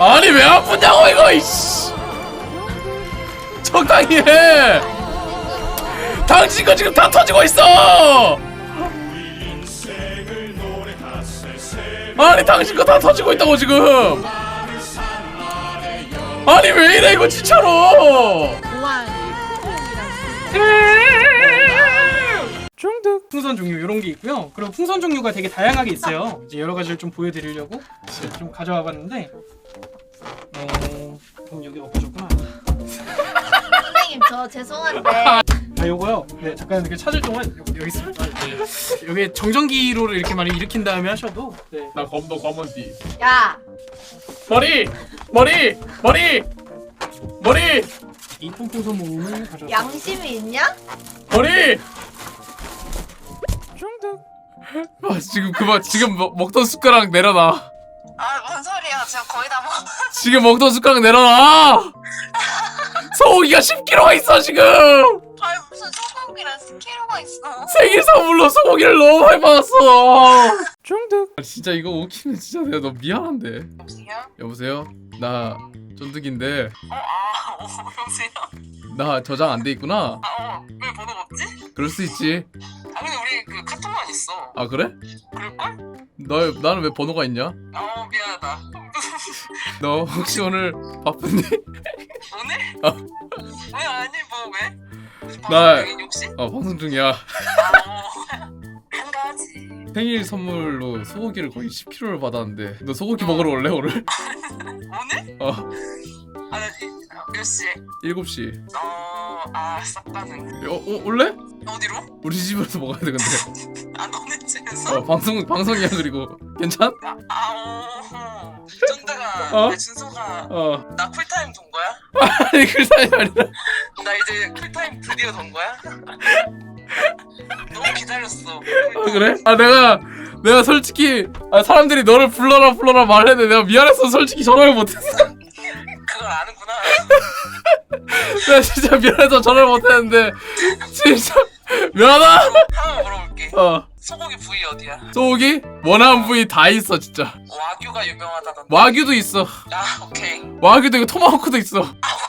아니 왜 아프냐고 이거 이씨. 적당히 해. 당신 거 지금 다 터지고 있어. 아니 당신 거 다 터지고 있다고 지금. 아니 왜 이래 이거 진짜로. 중득 풍선 종류 이런 게 있고요. 그리고 풍선 종류가 되게 다양하게 있어요. 이제 여러 가지를 좀 보여드리려고 이제 좀 가져와 봤는데, 어, 그럼 여기 없어졌구나. 선생님 저 죄송한데 아 요거요. 네 잠깐 이렇게 찾을 동안 여기, 여기 있습니다. 네. 여기 정전기로 이렇게 많이 일으킨 다음에 하셔도 네. 나 검도 검은 띠 야 머리 머리 머리 머리 이 통풍선 모음을 가져와. 양심이 있냐? 머리. 아 지금 그만 지금 먹, 먹던 숟가락 내려놔 아, 뭔 소리야. 제가 거의 다 먹. 지금 먹던 숟가락 내려놔 소고기가 10kg가 있어 지금 아니, 무슨 소고기랑 스키로가 있어. 생일 선물로 소고기를 너무 많이 받았어 중득. 아, 진짜 이거 웃기면 진짜 내가 너무 미안한데 여보세요? 여보세요 나 쫀득인데 어, 아, 어, 여보세요? 나 저장 안 돼 있구나 아, 어, 왜 번호가 없지? 그럴 수 있지 아, 근데 우리 그 카톡만 있어. 아 그래? 그럴걸? 너 나는 왜 번호가 있냐? 어, 미안하다. 너 혹시 오늘 바쁜니? 오늘? 어. 왜 아니, 뭐, 왜? 나- 나. 혹시? 어 방송 중이야 아, 어. 한 가지. 생일 선물로 소고기를 거의 10kg를 받았는데 너 소고기 먹으러 올래 오늘? 오늘? 어 아, 나, 이- 몇 시에? 7시 어, 아, 싹 가는. 어, 어 올래? 어디로? 우리 집에서 먹어야 돼 근데 아, 너네 집에서? 어 방송 방송이야 그리고 괜찮? 아, 아, 어. 쫀다가, 어? 나 준서가, 어 나 쿨타임 돈 거야? 아니 그 사이 아니라 나 이제 쿨타임 드디어 돈 거야? 너무 기다렸어. 아 그래? 아 내가 내가 솔직히 아, 사람들이 너를 불러라 불러라 말했는데 내가 미안해서 솔직히 전화를 못했어 그걸 아는구나. 내가 진짜 미안해서 전화를 못했는데 진짜 미안하다 하나 물어볼게. 어 소고기 부위 어디야? 소고기 원하는 부위 다 있어 진짜 와규가 유명하다던데. 와규도 있어 아 오케이. 와규도 있고 토마호크도 있어 아.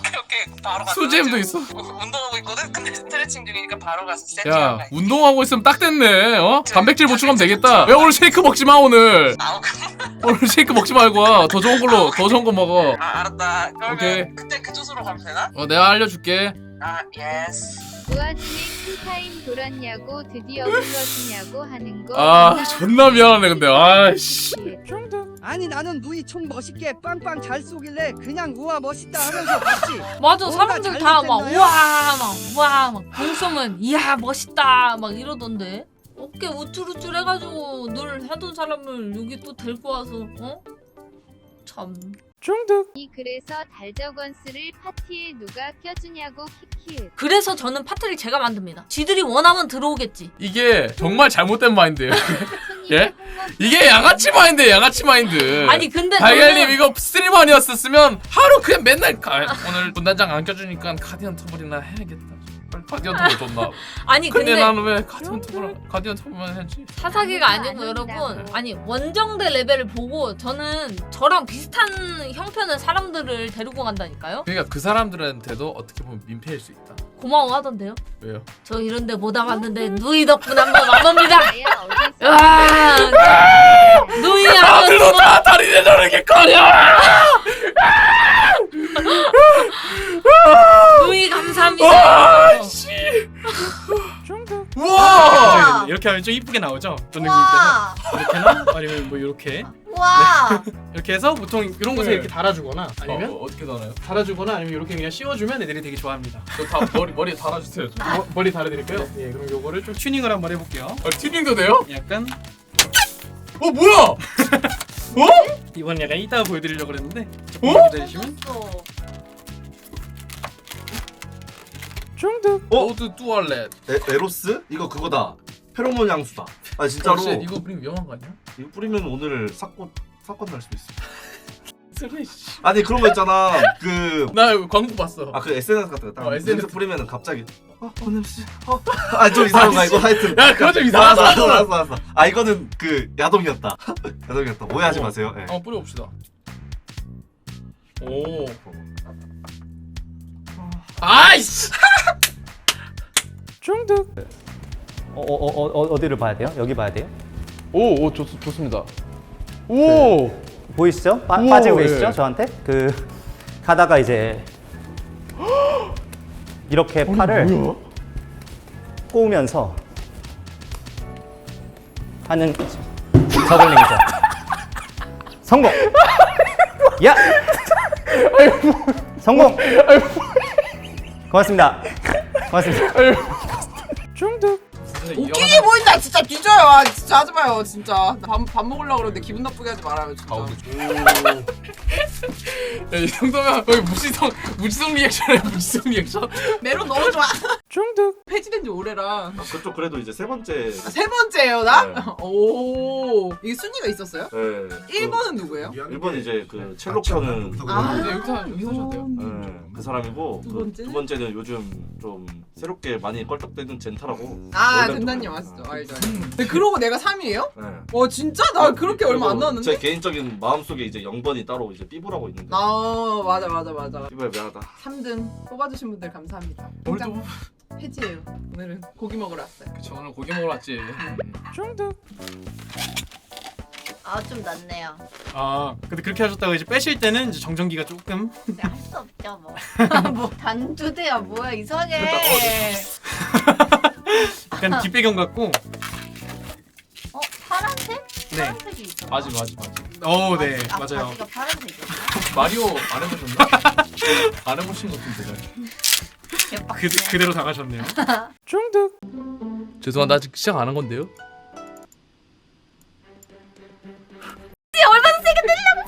바로 가서. 수제엠도 있어 운동하고 있거든. 근데 스트레칭 중이니까 바로 가서 세팅. 야 운동하고 있으면 딱 됐네 어? 단백질 보충하면 되겠다 왜 오늘 쉐이크 먹지 마 오늘 아. 오늘 쉐이크 먹지 말고 더 좋은 걸로 더 좋은 거 먹어 아 알았다. 그러면 오케이. 그때 그 주소로 가면 되나? 어 내가 알려줄게 아 예스. 그 와중에 쿨타임 돌았냐고 드디어 불러주냐고 하는 거 아 존나 미안하네 근데 아씨. 아니 나는 누이 총 멋있게 빵빵 잘 쏘길래 그냥 우와 멋있다 하면서 봤지 맞아 뭔가 사람들 다 막 잘못됐나요? 우와 막 우와 막공 쏘면 이야 멋있다 막 이러던데 어깨 우쭐우쭐 해가지고 늘 하던 사람을 여기 또 데리고 와서 어? 참 중득. 이 그래서 달저건스를 파티에 누가 껴주냐고 그래서 저는 파트를 제가 만듭니다 지들이 원하면 들어오겠지 이게 정말 잘못된 마인드예요 예? 예? 이게 양아치 마인드 양아치 마인드 아니 근데 달걀님 저는- 이거 스트리머 아니었었으면 하루 그냥 맨날 가, 오늘 분단장 안 껴주니까 가디언 터블이나 해야겠다 가디언 터블 줬나? 아니 근데, 근데 나는 왜 가디언 터블 가디언 터블만 해야지? 사사기가 안 아니고 여러분. 아니 원정대 레벨을 보고 저는 저랑 비슷한 형편의 사람들을 데리고 간다니까요? 그러니까 그 사람들한테도 어떻게 보면 민폐일 수 있다. 고마워하던데요? 왜요? 저 이런데 못 와봤는데 누이 덕분 한번 와봅니다. 와 누이 아들도 아버지 다 다리 내저렇게 꺼려 누이 감사합니다 와씨 중득. 우와 이렇게 하면 좀 이쁘게 나오죠. 선생님께서 와 이렇게나 아니면 뭐 이렇게 와 이렇게 해서 보통 이런 곳에 네. 이렇게 달아주거나 아니면 어, 어떻게 달아요? 달아주거나 아니면 이렇게 그냥 씌워주면 애들이 되게 좋아합니다. 저 다 머리 머리에 달아주세요 저. 머, 머리 달아드릴까요? 예, 그럼 요거를 좀 튜닝을 한번 해볼게요. 아, 튜닝도 돼요? 약간 어 뭐야? 이번 약간 이따가 보여드리려고 그랬는데 어? 조금 기다리시면 또 중득. 어? 로드 뚜알렛 에, 에로스? 이거 그거다. 페로몬 향수다. 아 진짜로 혹시 이거 뿌리면 위험한 거 아니야? 이거 뿌리면 오늘 사건 사건 날 수도 있어. 쓰레 씨. 아니 그런 거 있잖아. 그 나 이거 광고 봤어. 아 그 SNS 같은 거 딱. 어, SNS. 뿌리면은 갑자기 어, 어 냄새. 어. 아좀 이상한가 이거 하여튼. 야 그거 좀 알았어 이상하다. 알았어 알았어 알았어. 아 이거는 그 야동이었다. 야동이었다. 오해하지 어. 마세요. 예. 어 뿌려봅시다. 오. 아이씨. 중득. 어, 어, 어, 어, 어디를 봐야 돼요? 여기 봐야 돼요? 오, 오 좋, 좋습니다. 오. 보이시죠? 빠, 우와, 빠지고 계시죠? 예. 저한테? 그 가다가 이제 이렇게 팔을 뭐야? 꼬우면서 하는 저글링이죠. 성공. 야. 성공. 고 맙습니다. 고맙습니다. 중득. 웃기게 보인다 진짜 뒤져요 아, 진짜 하지 마요 진짜 밥, 밥 먹으려고 그러는데 기분 나쁘게 하지 말아요 진짜 야, 이 정도면 거의 무지성 무지성 리액션이야 무지성 리액션. 메론 너무 좋아 중득. 폐지된 지 오래라 아, 그쪽 그래도 이제 세 번째. 아, 세 번째예요 나? 네. 오 이게 순위가 있었어요? 네. 1번은 누구예요? 1번 이제 그 첼로 켜는 아, 네, 여기서 여기서 하셔도 돼요. 네, 그 사람이고 두 그 번째는? 두 번째는 요즘 좀 새롭게 많이 껄떡대는 젠타라고. 아 원래는 된다님 좀- 아시죠 알죠 알죠 근데 그러고 내가 3위예요? 네. 와 진짜? 나 그렇게 얼마 안 그리고 나왔는데? 제 개인적인 마음속에 이제 0번이 따로 이제 삐부라고 있는데. 아 맞아 맞아 맞아 삐부야 미안하다. 3등 뽑아주신 분들 감사합니다 오늘도 폐지예요 오늘은 고기 먹으러 왔어요 그쵸 오늘 고기 먹으러 왔지. 중득. 아좀 낫네요. 아 근데 그렇게 하셨다가 이제 빼실 때는 이제 정전기가 조금 근데 할 수 없죠 뭐. 뭐 단두대야 뭐야 이상해. 약간 뒷배경 같고. 어 파란색? 네. 파란색이 있어. 맞지 맞지 맞지. 어, 네 아, 맞아요. 바지가 파란색이야. 마리오 안 해보셨나? 안 해보신 것 같은데. 그 그대로 당하셨네요. 중득. 죄송한데 아직 시작 안 한 건데요. 얼마나 세게 때리려고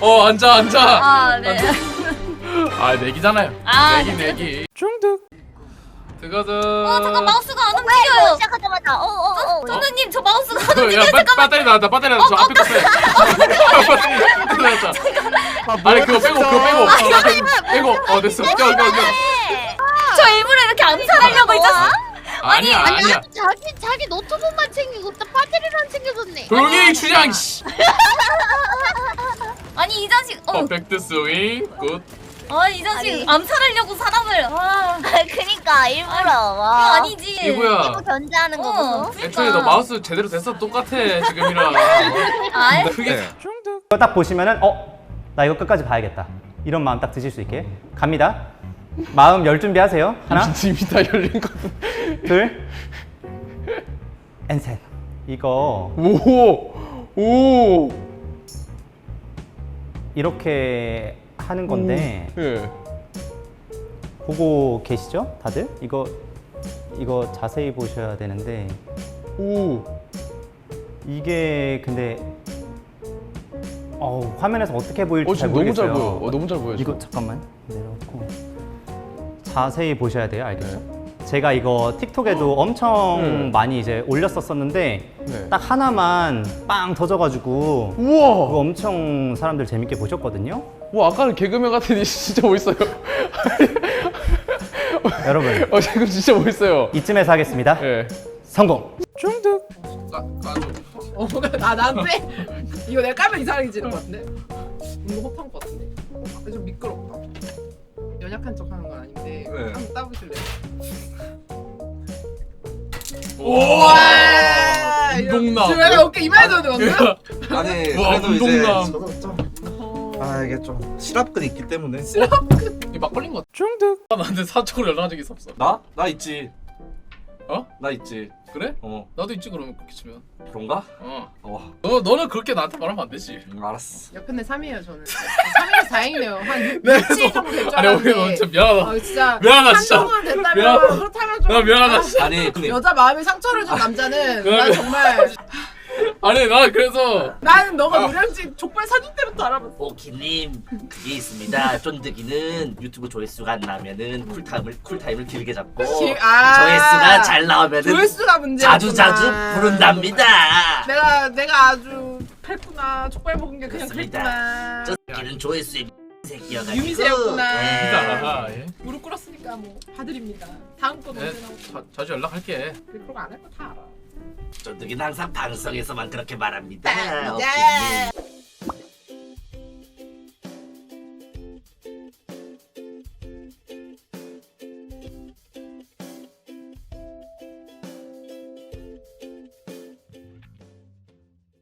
어, 어 앉아 앉아. 아 네. 아 내기잖아요. 아, 내기 내기. 중득. 들어가자. 어 잠깐 마우스가 안 움직여요. 시작하자마자 어어어. 선생님 저 마우스가 안야 배, 배터리 나왔다 배터리 나왔다 저 앞에 거 빼. 배터리 나왔다. 아니 그거 빼고 그거 빼고 빼고 어 됐어. 껴, 껴, 껴. 저 일부러 이렇게 암살하려고 했었어. 아니야 아니야. 자기 자기 노트북만 챙기고 또 배터리를 안 챙겨줬네. 조용히 씨. 아니 이 자식 어. 퍼펙트 스윙 굿. 아 이 자식 암살하려고 사람을. 아 그니까 일부러. 와. 이거 아니지. 이거야. 견제하는 어, 애초에 너 마우스 제대로 됐어 똑같아 지금이랑. 아 크게 중득. 이거 딱 보시면은 어, 나 이거 끝까지 봐야겠다. 이런 마음 딱 드실 수 있게 갑니다. 마음 열 준비하세요. 하나, 이미 다 열린 거. 둘, 앤셋. 이거 오. 오. 이렇게 하는 건데 예. 보고 계시죠? 다들? 이거 이거 자세히 보셔야 되는데 오. 이게 근데 어 화면에서 어떻게 보일지 어 잘 지금 너무 잘 모르겠어요. 보여. 어 너무 잘 보여. 이거 잠깐만 내려놓고 자세히 보셔야 돼요 알겠죠? 제가 이거 틱톡에도 엄청 네. 많이 이제 올렸었었는데 네. 딱 하나만 빵 터져가지고 그거 우와. 엄청 사람들 재밌게 보셨거든요 와 아까는 개그맨 같더니 진짜 멋있어요. 여러분 어 지금 진짜 멋있어요. 이쯤에서 하겠습니다 예. 성공 중득. 어, 나 나한테 이거 내가 까면 이상해지는 것 같은데 이거 허파한 것 같은데 아, 좀 미끄럽다 연약한 척 하는 건 아닌데 네. 한번 따보실래요? 우와. 지금 약간 어깨 이마에 넣는 건가요? 아니 와, 그래도 이제 운동남. 저도 좀. 아 이게 좀 실업근 있기 때문에. 이 막걸린 거. 중득. 같아. 나한테 사적으로 연락한 적 있었어. 나? 나 있지. 어? 나 있지. 그래? 어 나도 있지 그러면 그렇게 치면. 그런가? 어. 어. 너 너는 그렇게 나한테 말하면 안 되지. 응, 알았어. 옆편에 3이에요 저는 3이라서 다행이네요 한 6, 네, 7 정도 될줄 아니 우리 너 알았는데 진짜 미안하다. 아 진짜 미안하다 진짜. 한동안 됐다면 미안하다. 그렇다면 좀 나 미안하다 아, 진짜. 아니 근데 여자 마음에 상처를 준 남자는 그러면- 난 정말 아니 나 그래서 나는 너가 노량진 족발 사준 때부터 알아봤어 오키님 그게 있습니다. 쫀득이는 유튜브 조회수가 안 나면은 쿨타임을 쿨타임을 길게 잡고 기- 아. 조회수가 잘 나오면은 조회수가 문제야 자주 자주 부른답니다. 내가 내가 아주 그랬구나 족발 먹은 게 그냥 그렇습니다. 그랬구나 쫀득이는 조회수의 새끼여가지고 유미세였구나. 예. 아, 예. 무릎 꿇었으니까 뭐 봐드립니다. 다음 건 네, 언제 나올까? 자, 자주 연락할게. 그런 거안 할 거 다 알아. 쫀득이는 항상 방송에서만 그렇게 말합니다. 네.